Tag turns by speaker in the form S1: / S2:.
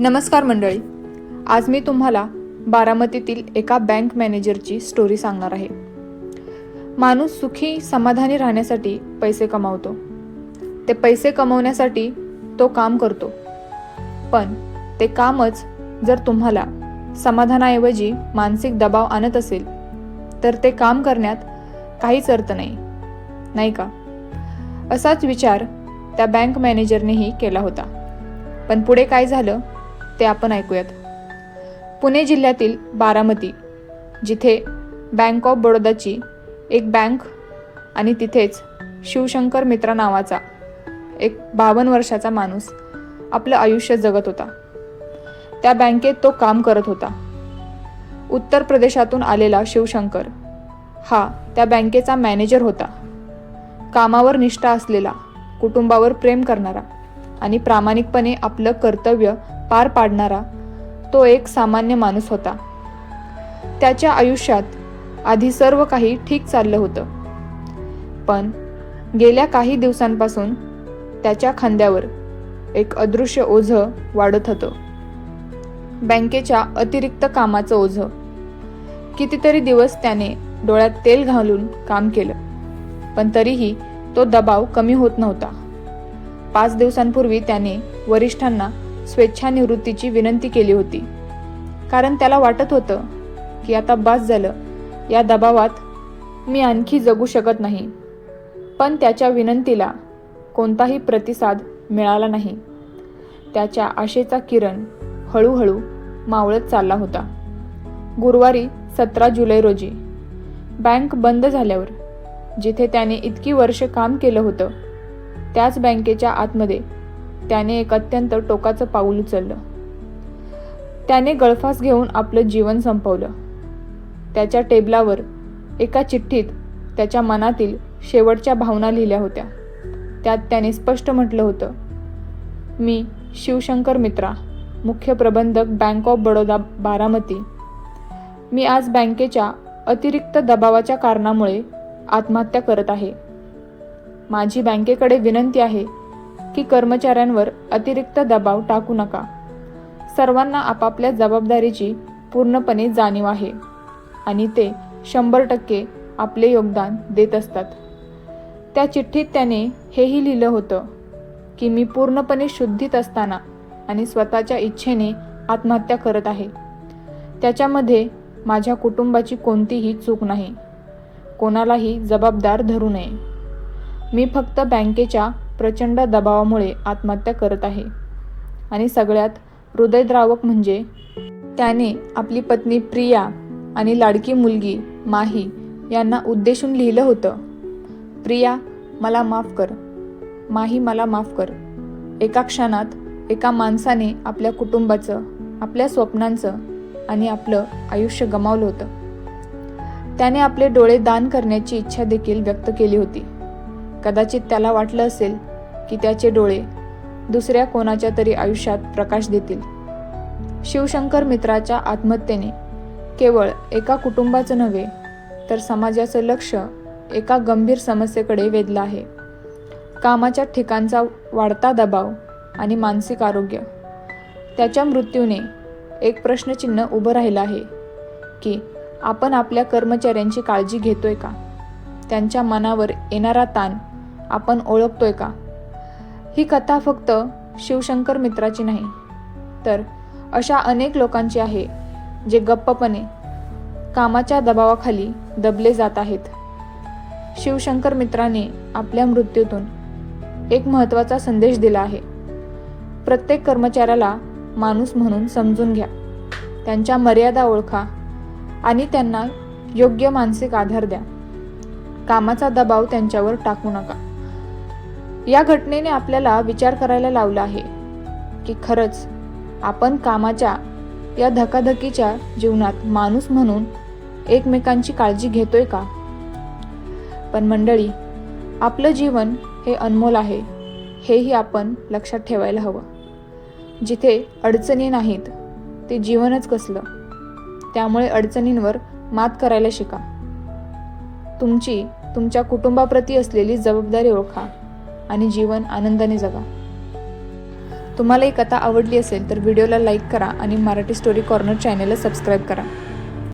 S1: नमस्कार मंडळी. आज मी तुम्हाला बारामतीतील एका बँक मॅनेजरची स्टोरी सांगणार आहे. माणूस सुखी समाधानी राहण्यासाठी पैसे कमावतो. ते पैसे कमवण्यासाठी तो काम करतो. पण ते कामच जर तुम्हाला समाधानाऐवजी मानसिक दबाव आणत असेल तर ते काम करण्यात काहीच अर्थ नाही. नाही का? असाच विचार त्या बँक मॅनेजरनेही केला होता. पण पुढे काय झालं? ते आपण ऐकूयात. पुणे जिल्ह्यातील बारामती जिथे बँक ऑफ बडोदाची एक बँक आणि तिथेच शिवशंकर मित्रा नावाचा एक बावन्न वर्षाचा माणूस आपलं आयुष्य जगत होता. त्या बँकेत तो काम करत होता. उत्तर प्रदेशातून आलेला शिवशंकर हा त्या बँकेचा मॅनेजर होता. कामावर निष्ठा असलेला कुटुंबावर प्रेम करणारा. आणि प्रामाणिकपणे आपलं कर्तव्य पार पाडणारा तो एक सामान्य माणूस होता. त्याच्या आयुष्यात आधी सर्व काही ठीक चाललं होतं. पण गेल्या काही दिवसांपासून त्याच्या खांद्यावर एक अदृश्य ओझं वाढत होतं. बँकेच्या अतिरिक्त कामाचं ओझं. कितीतरी दिवस त्याने डोळ्यात तेल घालून काम केलं पण तरीही तो दबाव कमी होत नव्हता. पाच दिवसांपूर्वी त्याने वरिष्ठांना स्वेच्छानिवृत्तीची विनंती केली होती. कारण त्याला वाटत होतं की आता बास झालं या दबावात मी आणखी जगू शकत नाही. पण त्याच्या विनंतीला कोणताही प्रतिसाद मिळाला नाही. त्याच्या आशेचा किरण हळूहळू मावळत चालला होता. गुरुवारी सतरा जुलै रोजी बँक बंद झाल्यावर जिथे त्याने इतकी वर्ष काम केलं होतं त्याच बँकेच्या आतमध्ये त्याने एक अत्यंत टोकाचं पाऊल उचललं. त्याने गळफास घेऊन आपलं जीवन संपवलं. त्याच्या टेबलावर एका चिठ्ठीत त्याच्या मनातील शेवटच्या भावना लिहिल्या होत्या. त्यात त्याने स्पष्ट म्हटलं होतं मी शिवशंकर मित्रा मुख्य प्रबंधक बँक ऑफ बडोदा बारामती. मी आज बँकेच्या अतिरिक्त दबावाच्या कारणामुळे आत्महत्या करत आहे. माझी बँकेकडे विनंती आहे की कर्मचाऱ्यांवर अतिरिक्त दबाव टाकू नका. सर्वांना आपापल्या जबाबदारीची पूर्णपणे जाणीव आहे आणि ते शंभर टक्के आपले योगदान देत असतात. त्या चिठ्ठीत त्याने हेही लिहिलं होतं की मी पूर्णपणे शुद्धीत असताना आणि स्वतःच्या इच्छेने आत्महत्या करत आहे. त्याच्यामध्ये माझ्या कुटुंबाची कोणतीही चूक नाही. कोणालाही जबाबदार धरू नये. मी फक्त बँकेच्या प्रचंड दबावामुळे आत्महत्या करत आहे. आणि सगळ्यात हृदयद्रावक म्हणजे त्याने आपली पत्नी प्रिया आणि लाडकी मुलगी माही यांना उद्देशून लिहिलं होतं. प्रिया मला माफ कर. माही मला माफ कर. एका क्षणात एका माणसाने आपल्या कुटुंबाचं आपल्या स्वप्नांचं आणि आपलं आयुष्य गमावलं होतं. त्याने आपले डोळे दान करण्याची इच्छा देखील व्यक्त केली होती. कदाचित त्याला वाटलं असेल की त्याचे डोळे दुसऱ्या कोणाच्या तरी आयुष्यात प्रकाश देतील. शिवशंकर मित्राच्या आत्महत्येने केवळ एका कुटुंबाचं नव्हे तर समाजाचं लक्ष एका गंभीर समस्येकडे वेधलं आहे. कामाच्या ठिकाणचा वाढता दबाव आणि मानसिक आरोग्य. त्याच्या मृत्यूने एक प्रश्नचिन्ह उभं राहिलं आहे की आपण आपल्या कर्मचाऱ्यांची काळजी घेतोय का? त्यांच्या मनावर येणारा ताण आपण ओळखतोय का? ही कथा फक्त शिवशंकर मित्राची नाही तर अशा अनेक लोकांची आहे जे गप्पपणे कामाच्या दबावाखाली दबले जात आहेत. शिवशंकर मित्राने आपल्या मृत्यूतून एक महत्त्वाचा संदेश दिला आहे. प्रत्येक कर्मचाऱ्याला माणूस म्हणून समजून घ्या. त्यांच्या मर्यादा ओळखा आणि त्यांना योग्य मानसिक आधार द्या. कामाचा दबाव त्यांच्यावर टाकू नका. या घटनेने आपल्याला विचार करायला लावला आहे की खरंच आपण कामाच्या या धकाधकीच्या जीवनात माणूस म्हणून एकमेकांची काळजी घेतोय का? पण मंडळी आपलं जीवन हे अनमोल आहे हेही आपण लक्षात ठेवायला हवं. जिथे अडचणी नाहीत ते जीवनच कसलं. त्यामुळे अडचणींवर मात करायला शिका. तुमची तुमच्या कुटुंबाप्रती असलेली जबाबदारी ओळखा. आणि जीवन आनंदाने जगा. तुम्हाला ही कथा आवडली असेल तर व्हिडिओला लाईक करा आणि मराठी स्टोरी कॉर्नर चॅनेलला सबस्क्राईब करा.